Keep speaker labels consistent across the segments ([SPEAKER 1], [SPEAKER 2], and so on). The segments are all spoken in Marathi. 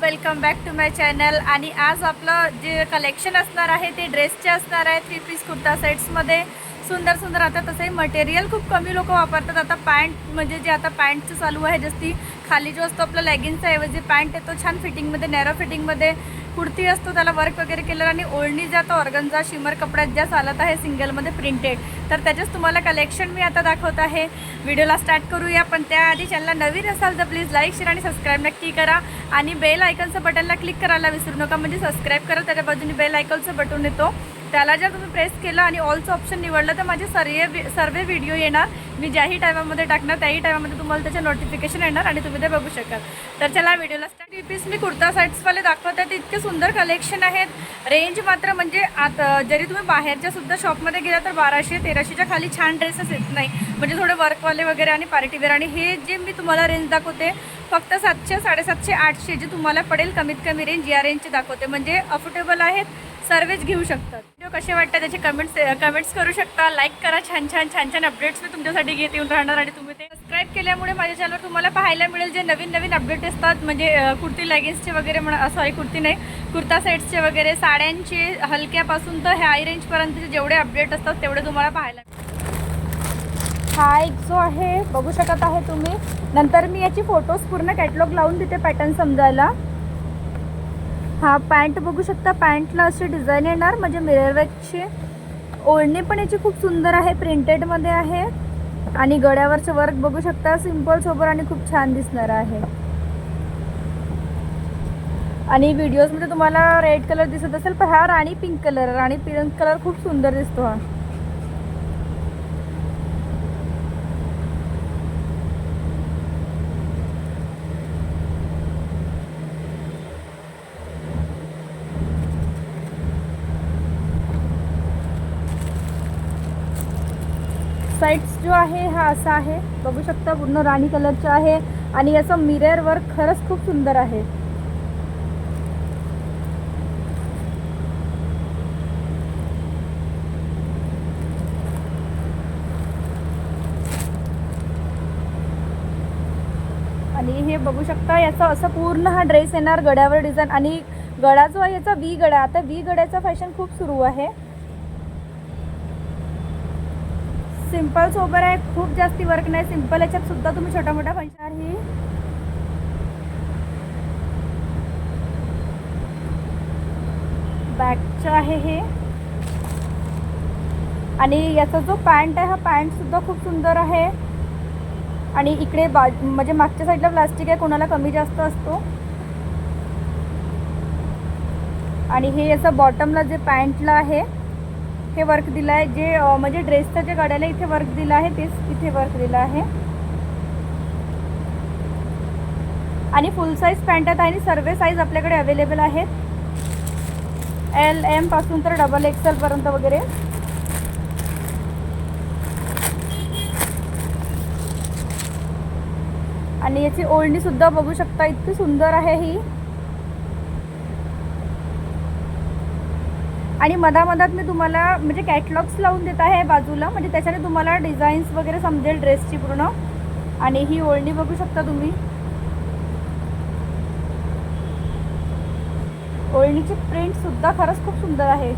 [SPEAKER 1] Welcome back to my channel आणि आज आपलं जे कलेक्शन असणार आहे ते ड्रेसचे असणार आहे थ्री पीस कुर्ता सेट्समध्ये सुंदर सुंदर आता तसंही मटेरियल खूप कमी लोक वापरतात. आता पॅन्ट म्हणजे जे आता पॅन्टचं चालू आहे जास्ती खाली जो असतो आपला लेगिन्सचा ऐवजी पॅन्ट येतो छान फिटिंगमध्ये नॅरो फिटिंगमध्ये कुर्ती असतो त्याला वर्क वगैरे केलं आणि ओढणी ज्या आता ऑर्गनचा शिमर कपड्यात ज्या चालत आहे सिंगलमध्ये प्रिंटेड तर त्याचेच तुम्हाला कलेक्शन मी आता दाखवत आहे. व्हिडिओला स्टार्ट करूया पण त्याआधी चॅनलला नवीन असाल तर प्लीज लाईक शेअर आणि सबस्क्राईब नक्की करा. आणि बेल आयकनचं बटनला क्लिक करायला विसरू नका म्हणजे सबस्क्राईब करा त्याच्या बाजूने बेल आयकनचं बटन येतो. त्याला जर तुम्ही प्रेस केलं आणि ऑलचं ऑप्शन निवडलं तर माझे सर्व सर्व व्हिडिओ येणार. मी ज्याही टायमामध्ये टाकणार त्याही टायमामध्ये तुम्हाला त्याचे नोटिफिकेशन येणार आणि तुम्ही ते बघू शकाल. तर चला व्हिडिओला स्टार्ट पीस मी कुर्ता साईट्सवाले दाखवत. आहे इतके सुंदर कलेक्शन आहेत. रेंज मात्र म्हणजे आता जरी तुम्ही बाहेरच्या सुद्धा शॉपमध्ये गेला तर बाराशे तेराशेच्या खाली छान ड्रेसेस येत नाही. म्हणजे थोडे वर्कवाले वगैरे आणि पार्टीवेअर आणि हे जे मी तुम्हाला रेंज दाखवते फक्त सातशे साडेसातशे आठशे जे तुम्हाला पडेल कमीत कमी रेंज या रेंजचे दाखवते. म्हणजे अफोर्डेबल आहेत. सर्वच घेऊ शकतात. व्हिडिओ कसे वाटतात त्याचे कमेंट्स कमेंट्स करू शकता. लाईक करा. छान छान छान छान अपडेट्स मी तुमच्यासाठी घेत येऊन राहणार आणि तुम्ही ते सबस्क्राईब केल्यामुळे माझ्या चॅनलवर तुम्हाला पाहायला मिळेल जे नवीन नवीन अपडेट असतात. म्हणजे कुर्ती लेगिन्सचे वगैरे म्हणा सॉरी कुर्ती नाही कुर्ता सेट्सचे वगैरे साड्यांचे हलक्यापासून तर हाय रेंजपर्यंतचे जेवढे अपडेट असतात तेवढे तुम्हाला पाहायला हा एक जो आहे बघू शकत आहे तुम्ही. नंतर मी याची फोटोज पूर्ण कॅटलॉग लावून देते पॅटर्न समजायला. हा पॅन्ट बघू शकता. पॅन्टला अशी डिझाईन येणार. म्हणजे मिररवॅकची ओढणी पण याची खूप सुंदर आहे. प्रिंटेडमध्ये आहे. आणि गळ्यावरचं वर्क बघू शकता. सिंपल सोबर आणि खूप छान दिसणार आहे. आणि व्हिडिओजमध्ये तुम्हाला रेड कलर दिसत असेल पण हा rani pink colour rani pink colour खूप सुंदर दिसतो हा. साईड्स जो आहे हा असा आहे. बघू शकता पूर्ण राणी कलरचा आहे. आणि याचं मिरर वर्क खरंच खूप सुंदर आहे. आणि हे बघू शकता याचा असं पूर्ण हा ड्रेस येणार गड्यावर डिझाईन आणि गळा जो आहे याचा वी गळा. आता वी गड्याचा फॅशन खूप सुरू आहे. सिंपल सोबर आहे खूप जास्ती वर्क नाही. सिंपल याच्यात सुद्धा तुम्ही छोटा मोठा फंक्शन ही. बॅकचं आहे हे. आणि याचा जो पॅन्ट आहे हा पॅन्ट सुद्धा खूप सुंदर आहे. आणि इकडे बा म्हणजे मागच्या साईडला प्लास्टिक आहे कोणाला कमी जास्त असतो. आणि हे याचं बॉटमला जे पॅन्टला आहे हे वर्क दिलं आहे जे म्हणजे ड्रेसचं जे गड्याला इथे वर्क दिलं आहे तेच इथे वर्क दिलं आहे. आणि फुल साईज पॅन्ट आहेत आणि सर्व साईज आपल्याकडे अवेलेबल आहेत. एल एमपासून तर डबल एक्सेल पर्यंत वगैरे. आणि याची ओळणी सुद्धा बघू शकता इतकी सुंदर आहे ही. आणि मधामधात मी तुम्हाला म्हणजे कॅटलॉग्स लावून देत आहे बाजूला. म्हणजे त्याच्याने तुम्हाला डिझाईन्स वगैरे समजेल ड्रेसची पूर्ण. आणि ही ओढणी बघू शकता तुम्ही. ओळणीची प्रिंट सुद्धा खरंच खूप सुंदर आहे.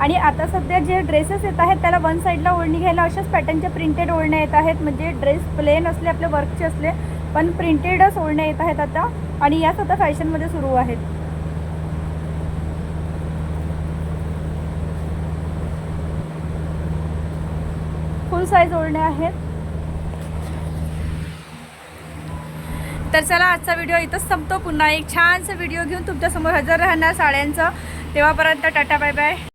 [SPEAKER 1] आणि आता सध्या जे ड्रेसेस येत आहेत त्याला वन साईडला ओढणी घ्यायला अशाच पॅटर्नच्या प्रिंटेड ओढण्या येत आहेत. म्हणजे ड्रेस प्लेन असले आपले वर्कचे असले पण प्रिंटेडच ओढण्या येत आहेत आता आणि याच आता फॅशनमध्ये सुरू आहेत. फुल साईज ओढण्या आहेत. तर चला आजचा व्हिडिओ इथंच संपतो. पुन्हा एक छानसा व्हिडिओ घेऊन तुमच्यासमोर हजर राहणार साड्यांचं. तेव्हापर्यंत टाटा बाय बाय